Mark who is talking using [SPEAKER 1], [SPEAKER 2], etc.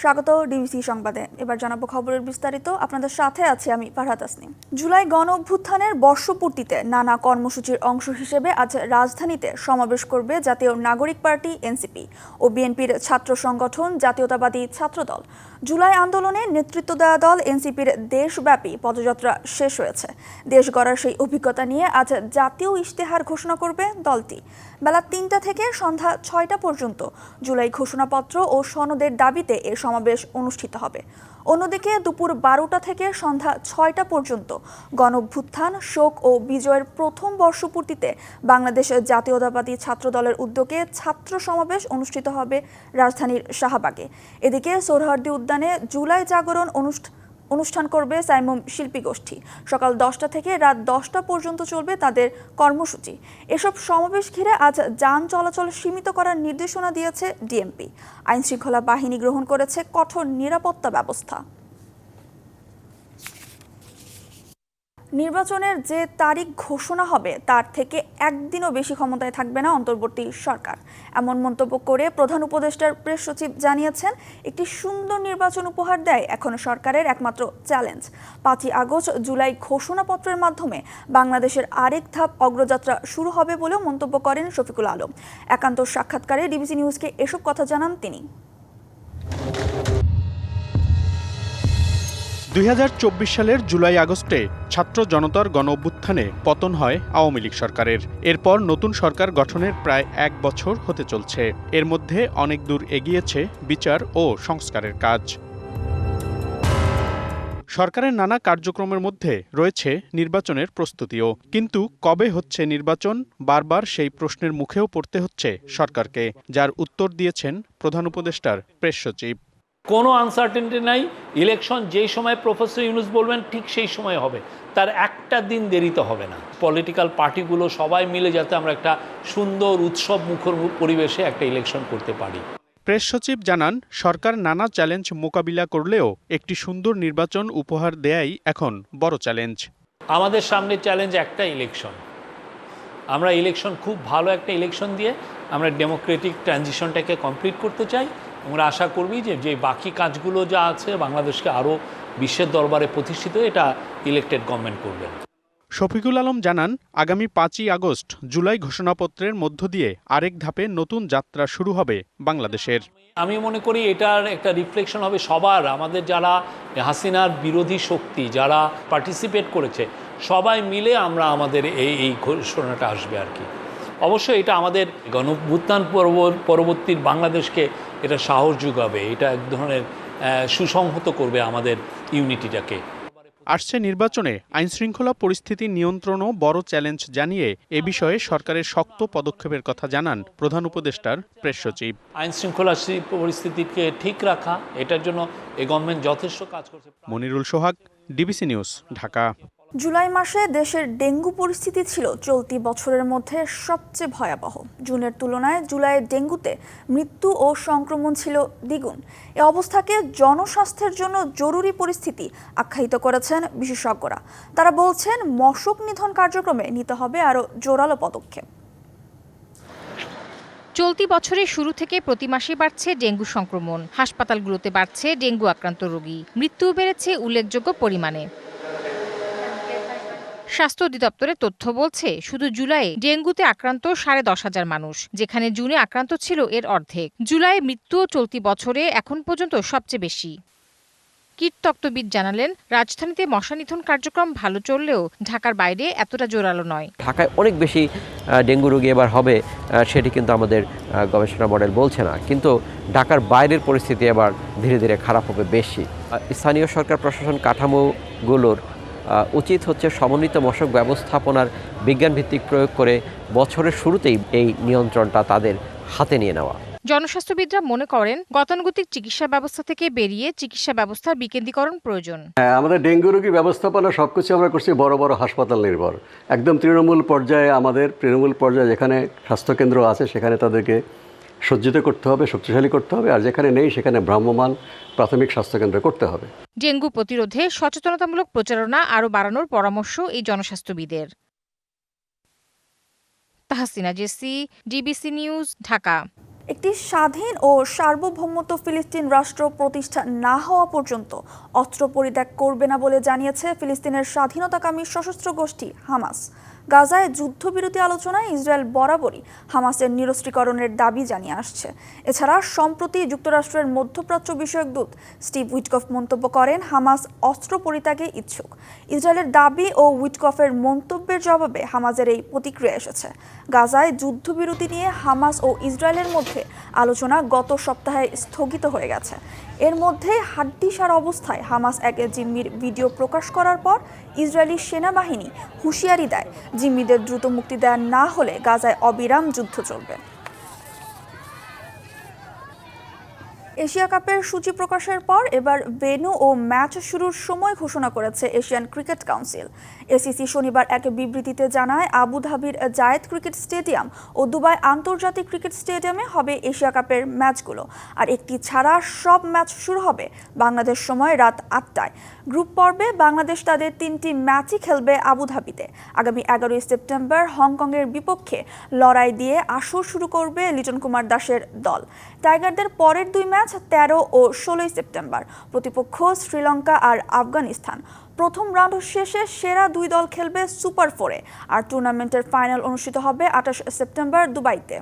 [SPEAKER 1] স্বাগত ডিবিসি সংবাদে। এবার জানাব খবরের বিস্তারিত। আপনাদের সাথে আছি আমি ফারহাত আসনিম জুলাই গণ অভ্যুত্থানের বর্ষপূর্তিতে নানা কর্মসূচির অংশ হিসেবে আজ রাজধানীতে সমাবেশ করবে জাতীয় নাগরিক পার্টি, এনসিপি, ও বিএনপির ছাত্র সংগঠন, জাতীয়তাবাদী ছাত্রদল। জুলাই আন্দোলনে নেতৃত্ব দেওয়া দল, এনসিপির দেশব্যাপী পদযাত্রা শেষ হয়েছে। দেশ গড়ার সেই অভিজ্ঞতা নিয়ে আজ জাতীয় ইশতেহার ঘোষণা করবে দলটি। বেলা তিনটা থেকে সন্ধ্যা ছয়টা পর্যন্ত জুলাই ঘোষণাপত্র ও সনদের দাবিতে এ সমাবেশ অনুষ্ঠিত হবে। অন্যদিকে দুপুর বারোটা থেকে সন্ধ্যা ছয়টা পর্যন্ত গণভ্যুত্থান, শোক ও বিজয়ের প্রথম বর্ষপূর্তিতে বাংলাদেশ জাতীয়তাবাদী ছাত্র দলের উদ্যোগে ছাত্র সমাবেশ অনুষ্ঠিত হবে রাজধানীর শাহবাগে। এদিকে সোহরাওয়ার্দী উদ্যানে জুলাই জাগরণ অনুষ্ঠান অনুষ্ঠান করবে সাইমম শিল্পী গোষ্ঠী। সকাল দশটা থেকে রাত দশটা পর্যন্ত চলবে তাদের কর্মসূচি। এসব সমাবেশ ঘিরে আজ যান চলাচল সীমিত করার নির্দেশনা দিয়েছে ডিএমপি। আইনশৃঙ্খলা বাহিনী গ্রহণ করেছে কঠোর নিরাপত্তা ব্যবস্থা। নির্বাচনের যে তারিখ ঘোষণা হবে, তার থেকে একদিনও বেশি ক্ষমতায় থাকবে না অন্তর্বর্তী সরকার। এমন মন্তব্য করে প্রধান উপদেষ্টার প্রেস সচিব জানিয়েছেন, একটি সুন্দর নির্বাচন উপহার দেয় এখন সরকারের একমাত্র চ্যালেঞ্জ। পাঁচই আগস্ট জুলাই ঘোষণাপত্রের মাধ্যমে বাংলাদেশের আরেক ধাপ অগ্রযাত্রা শুরু হবে বলেও মন্তব্য করেন শফিকুল আলম। একান্ত সাক্ষাৎকারে ডিবিসি নিউজকে এসব কথা জানান তিনি।
[SPEAKER 2] দুই হাজার চব্বিশ সালের জুলাই আগস্টে ছাত্র জনতার গণ অভ্যুত্থানে পতন হয় আওয়ামী লীগ সরকারের। এরপর নতুন সরকার গঠনের প্রায় এক বছর হতে চলছে। এর মধ্যে অনেক দূর এগিয়েছে বিচার ও সংস্কারের কাজ। সরকারের নানা কার্যক্রমের মধ্যে রয়েছে নির্বাচনের প্রস্তুতিও। কিন্তু কবে হচ্ছে নির্বাচন? বারবার সেই প্রশ্নের মুখেও পড়তে হচ্ছে সরকারকে, যার উত্তর দিয়েছেন প্রধান উপদেষ্টার প্রেস সচিব।
[SPEAKER 3] কোনো আনসার্টেনটি নাই। ইলেকশন যেই সময় প্রফেসর ইউনুস বলবেন ঠিক সেই সময় হবে। তার একটা দিন দেরিতে হবে না। পলিটিক্যাল পার্টিগুলো সবাই মিলে যাতে আমরা একটা সুন্দর উৎসব মুখর পরিবেশে একটা ইলেকশন করতে পারি।
[SPEAKER 2] প্রেস সচিব জানান সরকার নানা চ্যালেঞ্জ মোকাবিলা করলেও একটি সুন্দর নির্বাচন উপহার দেয়াই এখন বড় চ্যালেঞ্জ
[SPEAKER 3] আমাদের সামনে চ্যালেঞ্জ একটা ইলেকশন আমরা ইলেকশন খুব ভালো একটা ইলেকশন দিয়ে আমরা ডেমোক্রেটিক ট্রানজিশনটাকে কমপ্লিট করতে চাই। আমরা আশা করবি যে যে বাকি কাজগুলো যা আছে বাংলাদেশকে আরও বিশ্বের দরবারে প্রতিষ্ঠিত এটা ইলেক্টেড গভর্নমেন্ট করবেন।
[SPEAKER 2] শফিকুল আলম জানান আগামী পাঁচই আগস্ট জুলাই ঘোষণাপত্রের মধ্য দিয়ে আরেক ধাপে নতুন যাত্রা শুরু হবে বাংলাদেশের।
[SPEAKER 3] আমি মনে করি এটার একটা রিফ্লেকশন হবে সবার আমাদের যারা হাসিনার বিরোধী শক্তি যারা পার্টিসিপেট করেছে সবাই মিলে আমরা আমাদের এই এই ঘোষণাটা আসবে আর কি। অবশ্যই এটা আমাদের গণভ্যুত্থান পরবর্তী বাংলাদেশকে এটা সাহস যোগাবে এটা এক ধরনের সুসংহত করবে আমাদের ইউনিটিটাকে।
[SPEAKER 2] আসছে নির্বাচনে আইনশৃঙ্খলা পরিস্থিতি নিয়ন্ত্রণও বড় চ্যালেঞ্জ জানিয়ে এ বিষয়ে সরকারের শক্ত পদক্ষেপের কথা জানান প্রধান উপদেষ্টার প্রেস সচিব।
[SPEAKER 3] আইনশৃঙ্খলা পরিস্থিতিকে ঠিক রাখা এটার জন্য এ গভর্নমেন্ট যথেষ্ট কাজ করছে।
[SPEAKER 2] Monirul Sohag DBC news Dhaka.
[SPEAKER 1] July মাসে দেশের ডেঙ্গু পরিস্থিতি ছিল চলতি বছরের মধ্যে সবচেয়ে ভয়াবহ। জুনের তুলনায় জুলাইয়ের ডেঙ্গুতে মৃত্যু ও সংক্রমণ ছিল দ্বিগুণ। এ অবস্থাকে জনস্বাস্থ্যের জন্য জরুরি পরিস্থিতি আখ্যায়িত করেছেন বিশেষজ্ঞরা। তারা বলছেন, মশক নিধন কার্যক্রমে নিতে হবে আরও জোরালো পদক্ষেপ।
[SPEAKER 4] চলতি বছরের শুরু থেকে প্রতি মাসে বাড়ছে ডেঙ্গু সংক্রমণ। হাসপাতালগুলোতে বাড়ছে ডেঙ্গু আক্রান্ত রোগী। মৃত্যুও বেড়েছে উল্লেখযোগ্য পরিমাণে। স্বাস্থ্য অধিদপ্তরের তথ্য বলছে, শুধু জুলাইয়ে ডেঙ্গুতে আক্রান্ত সাড়ে দশ হাজার মানুষ, যেখানে জুনে আক্রান্ত ছিল এর অর্ধেক। জুলাইয়ে মৃত্যুও চলতি বছরে এখন পর্যন্ত সবচেয়ে বেশি। কীটতত্ত্ববিদ জানালেন, রাজধানীতে মশা নিধন কার্যক্রম ভালো চললেও ঢাকার বাইরে এতটা জোরালো নয়।
[SPEAKER 5] ঢাকায় অনেক বেশি ডেঙ্গু রোগী এবার হবে সেটি কিন্তু আমাদের গবেষণা মডেল বলছে না। কিন্তু ঢাকার বাইরের পরিস্থিতি এবার ধীরে ধীরে খারাপ হবে বেশি। স্থানীয় সরকার প্রশাসন কাঠামোগুলোর উচিত হচ্ছে সমন্বিত মশক ব্যবস্থাপনার বিজ্ঞানভিত্তিক প্রয়োগ করে বছরের শুরুতেই এই নিয়ন্ত্রণটা তাদের হাতে নিয়ে নেওয়া।
[SPEAKER 4] জনস্বাস্থ্যবিদরা মনে করেন গতানুগতিক চিকিৎসা ব্যবস্থা থেকে বেরিয়ে চিকিৎসা ব্যবস্থার বিকেন্দ্রীকরণ প্রয়োজন।
[SPEAKER 6] হ্যাঁ আমাদের ডেঙ্গু রোগী ব্যবস্থাপনা সব কিছু আমরা করছি বড় বড় হাসপাতাল নির্ভর। একদম তৃণমূল পর্যায়ে আমাদের তৃণমূল পর্যায়ে যেখানে স্বাস্থ্যকেন্দ্র আছে সেখানে তাদেরকে সজ্জিত করতে হবে শক্তিশালী করতে হবে আর যেখানে নেই সেখানে ভ্রাম্যমান প্রাথমিক স্বাস্থ্যকেন্দ্র করতে হবে।
[SPEAKER 4] ডেঙ্গু প্রতিরোধে সচেতনতামূলক প্রচারণা আরও বাড়ানোর পরামর্শ এই জনস্বাস্থ্যবিদের। Tahsina Jessy DBC news Dhaka.
[SPEAKER 1] একটি স্বাধীন ও সার্বভৌমত্ব ফিলিস্তিন রাষ্ট্র প্রতিষ্ঠা না হওয়া পর্যন্ত অস্ত্র পরিত্যাগ করবে না বলে জানিয়েছে ফিলিস্তিনের স্বাধীনতাকামী সশস্ত্র গোষ্ঠী হামাস। গাজায় যুদ্ধবিরতি আলোচনায় ইসরায়েল বরাবরই হামাসের নিরস্ত্রীকরণের দাবি জানিয়ে আসছে। এছাড়া সম্প্রতি যুক্তরাষ্ট্রের মধ্যপ্রাচ্য বিষয়ক দূত স্টিভ উইটকফ মন্তব্য করেন, হামাস অস্ত্র পরিত্যাগে ইচ্ছুক। ইসরায়েলের দাবি ও উইটকফের মন্তব্যের জবাবে হামাজের এই প্রতিক্রিয়া এসেছে। গাজায় যুদ্ধবিরতি নিয়ে হামাস ও ইসরায়েলের মধ্যে আলোচনা গত সপ্তাহে স্থগিত হয়ে গেছে। এর মধ্যে হাড্ডিসার অবস্থায় হামাস এক জিম্মির ভিডিও প্রকাশ করার পর ইসরায়েলি সেনাবাহিনী হুঁশিয়ারি দেয় জিম্মিদের দ্রুত মুক্তি দেওয়া না হলে গাজায় অবিরাম যুদ্ধ চলবে। এশিয়া কাপের সূচি প্রকাশের পর এবার ভেন্যু ও ম্যাচ শুরুর সময় ঘোষণা করেছে এশিয়ান ক্রিকেট কাউন্সিল। এসিসি শনিবার এক বিবৃতিতে জানায়, আবুধাবির জায়েদ ক্রিকেট স্টেডিয়াম ও দুবাই আন্তর্জাতিক ক্রিকেট স্টেডিয়ামে হবে এশিয়া কাপের ম্যাচগুলো। আর একটি ছাড়া সব ম্যাচ শুরু হবে বাংলাদেশ সময় রাত আটটায়। গ্রুপ পর্বে বাংলাদেশ তাদের তিনটি ম্যাচই খেলবে আবুধাবিতে। আগামী এগারোই সেপ্টেম্বর হংকংয়ের বিপক্ষে লড়াই দিয়ে আসর শুরু করবে লিটন কুমার দাসের দল। টাইগারদের পরের দুই ম্যাচ তেরো ও ষোলোই সেপ্টেম্বর, প্রতিপক্ষ শ্রীলঙ্কা আর আফগানিস্তান। প্রথম রাউন্ড শেষে সেরা দুই দল খেলবে সুপার ফোরে, আর টুর্নামেন্টের ফাইনাল অনুষ্ঠিত হবে আঠাশ সেপ্টেম্বর দুবাইতে।